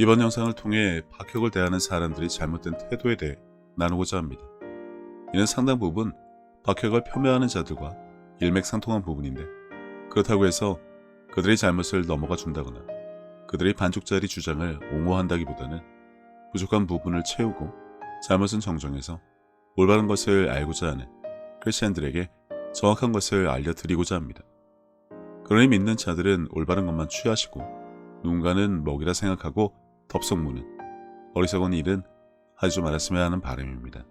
이번 영상을 통해 박혁을 대하는 사람들이 잘못된 태도에 대해 나누고자 합니다. 이는 상당 부분 박혁을 폄훼하는 자들과 일맥상통한 부분인데 그렇다고 해서 그들의 잘못을 넘어가 준다거나 그들의 반쪽짜리 주장을 옹호한다기보다는 부족한 부분을 채우고 잘못은 정정해서 올바른 것을 알고자 하는 크리스천들에게 정확한 것을 알려드리고자 합니다. 그러니 믿는 자들은 올바른 것만 취하시고 누군가는 먹이라 생각하고 덥석 무는 어리석은 일은 하지 말았으면 하는 바람입니다.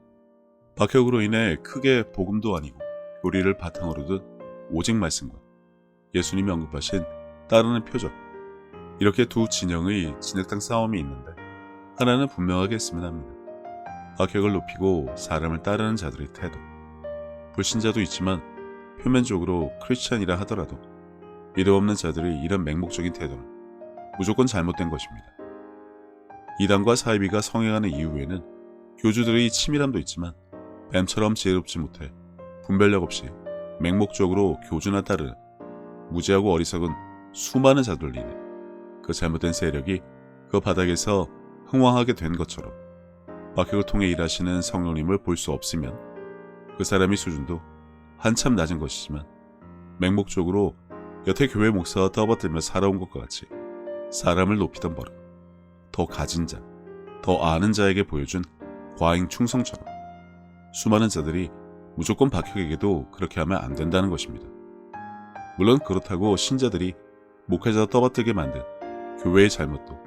박혁으로 인해 크게 복음도 아니고 교리를 바탕으로 둔 오직 말씀과 예수님이 언급하신 따르는 표적 이렇게 두 진영의 진흙탕 싸움이 있는데 하나는 분명하게 했으면 합니다. 박혁을 높이고 사람을 따르는 자들의 태도 불신자도 있지만 표면적으로 크리스찬이라 하더라도 믿음 없는 자들의 이런 맹목적인 태도는 무조건 잘못된 것입니다. 이단과 사이비가 성행하는 이후에는 교주들의 치밀함도 있지만 뱀처럼 지혜롭지 못해 분별력 없이 맹목적으로 교주나 따르는 무지하고 어리석은 수많은 자들 인해 그 잘못된 세력이 그 바닥에서 흥왕하게 된 것처럼 박혁을 통해 일하시는 성령님을 볼 수 없으면 그 사람의 수준도 한참 낮은 것이지만 맹목적으로 여태 교회 목사와 떠받들며 살아온 것과 같이 사람을 높이던 버릇 더 가진 자, 더 아는 자에게 보여준 과잉 충성처럼 수많은 자들이 무조건 박혁에게도 그렇게 하면 안 된다는 것입니다. 물론 그렇다고 신자들이 목회자 떠받들게 만든 교회의 잘못도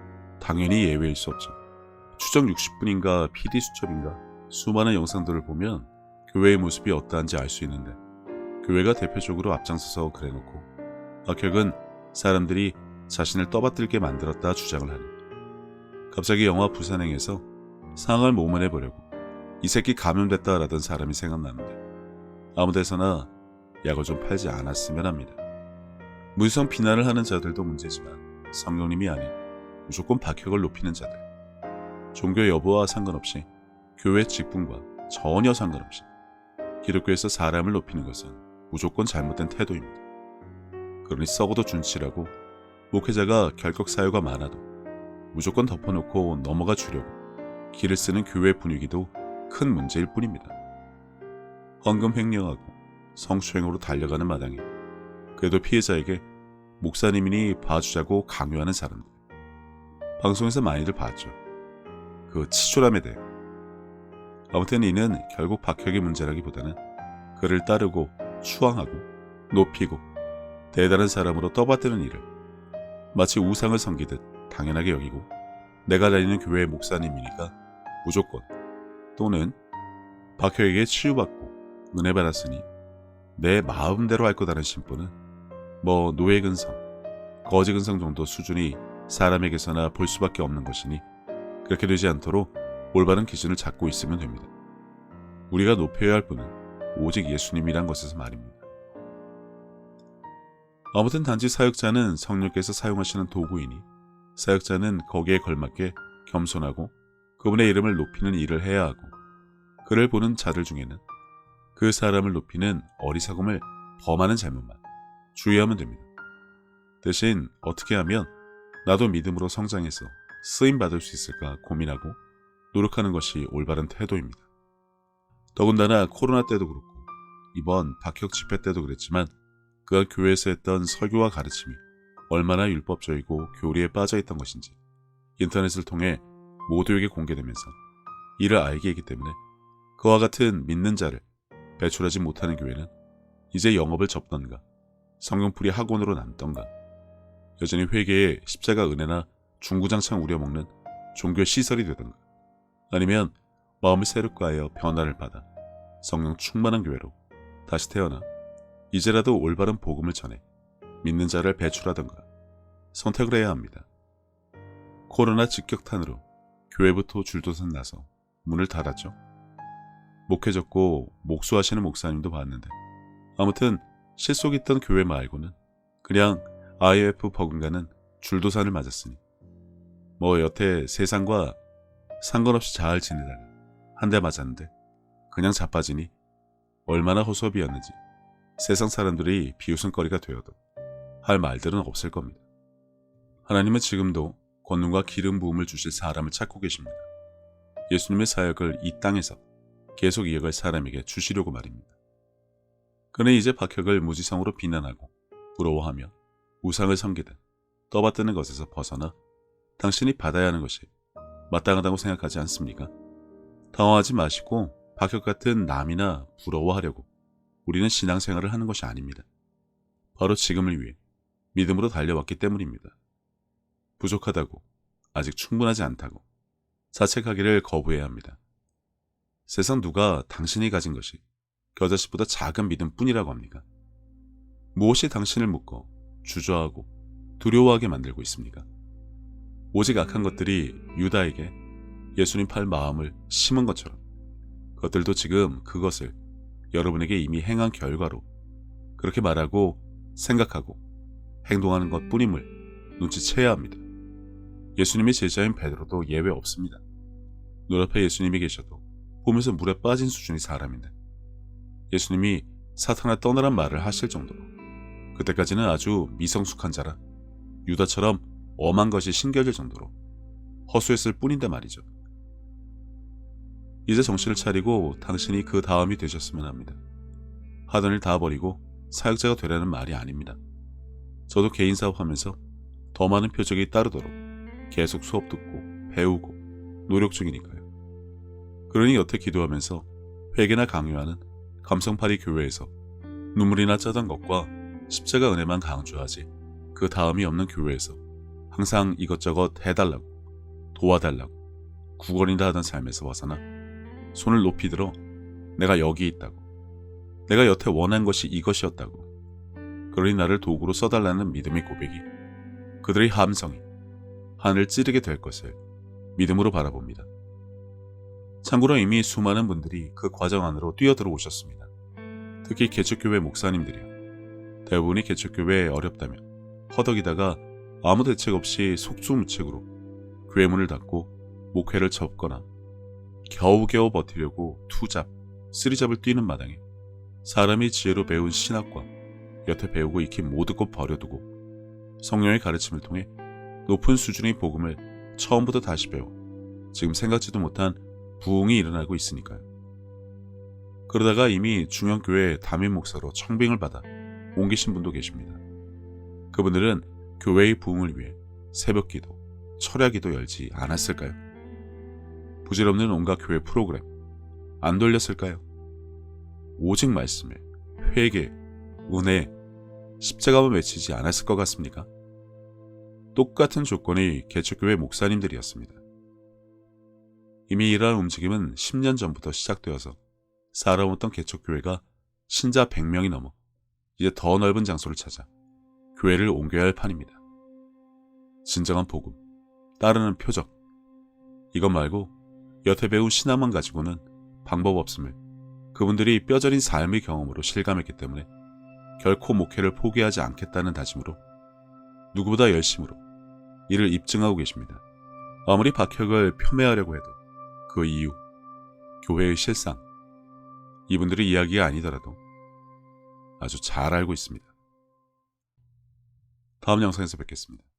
당연히 예외일 수 없죠. 추정 60분인가 PD 수첩인가 수많은 영상들을 보면 교회의 모습이 어떠한지 알 수 있는데 교회가 대표적으로 앞장서서 그래놓고 박혁은 사람들이 자신을 떠받들게 만들었다 주장을 하니 갑자기 영화 부산행에서 상을 모면해 보려고 이 새끼 감염됐다라던 사람이 생각나는데 아무데서나 약을 좀 팔지 않았으면 합니다. 무성 비난을 하는 자들도 문제지만 성령님이 아닌 무조건 박혁을 높이는 자들 종교 여부와 상관없이 교회 직분과 전혀 상관없이 기독교에서 사람을 높이는 것은 무조건 잘못된 태도입니다. 그러니 썩어도 준치라고 목회자가 결격 사유가 많아도 무조건 덮어놓고 넘어가 주려고 길을 쓰는 교회 분위기도 큰 문제일 뿐입니다. 헌금 횡령하고 성추행으로 달려가는 마당에 그래도 피해자에게 목사님이니 봐주자고 강요하는 사람들. 방송에서 많이들 봤죠. 그 치졸함에 대해. 아무튼 이는 결국 박혁의 문제라기보다는 그를 따르고 추앙하고 높이고 대단한 사람으로 떠받드는 일을 마치 우상을 섬기듯 당연하게 여기고 내가 다니는 교회의 목사님이니까 무조건 또는 박혁에게 치유받고 은혜 받았으니 내 마음대로 할 거다는 심보는 뭐 노예 근성, 거지 근성 정도 수준이 사람에게서나 볼 수밖에 없는 것이니 그렇게 되지 않도록 올바른 기준을 잡고 있으면 됩니다. 우리가 높여야 할 분은 오직 예수님이란 것에서 말입니다. 아무튼 단지 사역자는 성령께서 사용하시는 도구이니 사역자는 거기에 걸맞게 겸손하고 그분의 이름을 높이는 일을 해야 하고 그를 보는 자들 중에는 그 사람을 높이는 어리석음을 범하는 잘못만 주의하면 됩니다. 대신 어떻게 하면 나도 믿음으로 성장해서 쓰임 받을 수 있을까 고민하고 노력하는 것이 올바른 태도입니다. 더군다나 코로나 때도 그렇고 이번 박혁 집회 때도 그랬지만 그가 교회에서 했던 설교와 가르침이 얼마나 율법적이고 교리에 빠져 있던 것인지 인터넷을 통해 모두에게 공개되면서 이를 알게 했기 때문에 그와 같은 믿는 자를 배출하지 못하는 교회는 이제 영업을 접던가 성경풀이 학원으로 남던가 여전히 회계에 십자가 은혜나 중구장창 우려먹는 종교 시설이 되던가 아니면 마음을 새롭게 하여 변화를 받아 성령 충만한 교회로 다시 태어나 이제라도 올바른 복음을 전해 믿는 자를 배출하던가 선택을 해야 합니다. 코로나 직격탄으로 교회부터 줄도선 나서 문을 닫았죠. 목회졌고 목수하시는 목사님도 봤는데 아무튼 실속 있던 교회 말고는 그냥 IF 버금가는 줄도산을 맞았으니 뭐 여태 세상과 상관없이 잘 지내다가 한 대 맞았는데 그냥 자빠지니 얼마나 허수아비였는지 세상 사람들이 비웃음거리가 되어도 할 말들은 없을 겁니다. 하나님은 지금도 권능과 기름 부음을 주실 사람을 찾고 계십니다. 예수님의 사역을 이 땅에서 계속 이어갈 사람에게 주시려고 말입니다. 그는 이제 박혁을 무지성으로 비난하고 부러워하며 우상을 섬기든 떠받드는 것에서 벗어나 당신이 받아야 하는 것이 마땅하다고 생각하지 않습니까? 당황하지 마시고 박혁 같은 남이나 부러워하려고 우리는 신앙생활을 하는 것이 아닙니다. 바로 지금을 위해 믿음으로 달려왔기 때문입니다. 부족하다고, 아직 충분하지 않다고, 자책하기를 거부해야 합니다. 세상 누가 당신이 가진 것이 겨자씨보다 작은 믿음뿐이라고 합니까? 무엇이 당신을 묶어 주저하고 두려워하게 만들고 있습니까? 오직 악한 것들이 유다에게 예수님 팔 마음을 심은 것처럼 그것들도 지금 그것을 여러분에게 이미 행한 결과로 그렇게 말하고 생각하고 행동하는 것 뿐임을 눈치채야 합니다. 예수님의 제자인 베드로도 예외 없습니다. 눈앞에 예수님이 계셔도 보면서 물에 빠진 수준의 사람인데 예수님이 사탄아 떠나란 말을 하실 정도로 그때까지는 아주 미성숙한 자라 유다처럼 엄한 것이 신겨질 정도로 허수했을 뿐인데 말이죠. 이제 정신을 차리고 당신이 그 다음이 되셨으면 합니다. 하던 일 다 버리고 사역자가 되라는 말이 아닙니다. 저도 개인 사업하면서 더 많은 표적이 따르도록 계속 수업 듣고 배우고 노력 중이니까요. 그러니 여태 기도하면서 회개나 강요하는 감성파리 교회에서 눈물이나 짜던 것과 십자가 은혜만 강조하지 그 다음이 없는 교회에서 항상 이것저것 해달라고 도와달라고 구걸이다 하던 삶에서 벗어나 손을 높이 들어 내가 여기 있다고 내가 여태 원한 것이 이것이었다고 그러니 나를 도구로 써달라는 믿음의 고백이 그들의 함성이 하늘을 찌르게 될 것을 믿음으로 바라봅니다. 참고로 이미 수많은 분들이 그 과정 안으로 뛰어들어 오셨습니다. 특히 개척교회 목사님들이요. 대부분이 개척교회에 어렵다면 허덕이다가 아무 대책 없이 속수무책으로 교회 문을 닫고 목회를 접거나 겨우겨우 버티려고 투잡, 쓰리잡을 뛰는 마당에 사람이 지혜로 배운 신학과 여태 배우고 익힌 모든 것 버려두고 성령의 가르침을 통해 높은 수준의 복음을 처음부터 다시 배워 지금 생각지도 못한 부흥이 일어나고 있으니까요. 그러다가 이미 중형교회 담임 목사로 청빙을 받아 옮기신 분도 계십니다. 그분들은 교회의 부흥을 위해 새벽기도, 철야기도 열지 않았을까요? 부질없는 온갖 교회 프로그램 안 돌렸을까요? 오직 말씀에 회개, 은혜, 십자가만 외치지 않았을 것 같습니까? 똑같은 조건의 개척교회 목사님들이었습니다. 이미 이러한 움직임은 10년 전부터 시작되어서 살아왔던 개척교회가 신자 100명이 넘어 이제 더 넓은 장소를 찾아 교회를 옮겨야 할 판입니다. 진정한 복음, 따르는 표적, 이것 말고 여태 배운 신앙만 가지고는 방법 없음을 그분들이 뼈저린 삶의 경험으로 실감했기 때문에 결코 목회를 포기하지 않겠다는 다짐으로 누구보다 열심으로 이를 입증하고 계십니다. 아무리 박혁을 폄훼하려고 해도 그 이유, 교회의 실상, 이분들의 이야기가 아니더라도 아주 잘 알고 있습니다. 다음 영상에서 뵙겠습니다.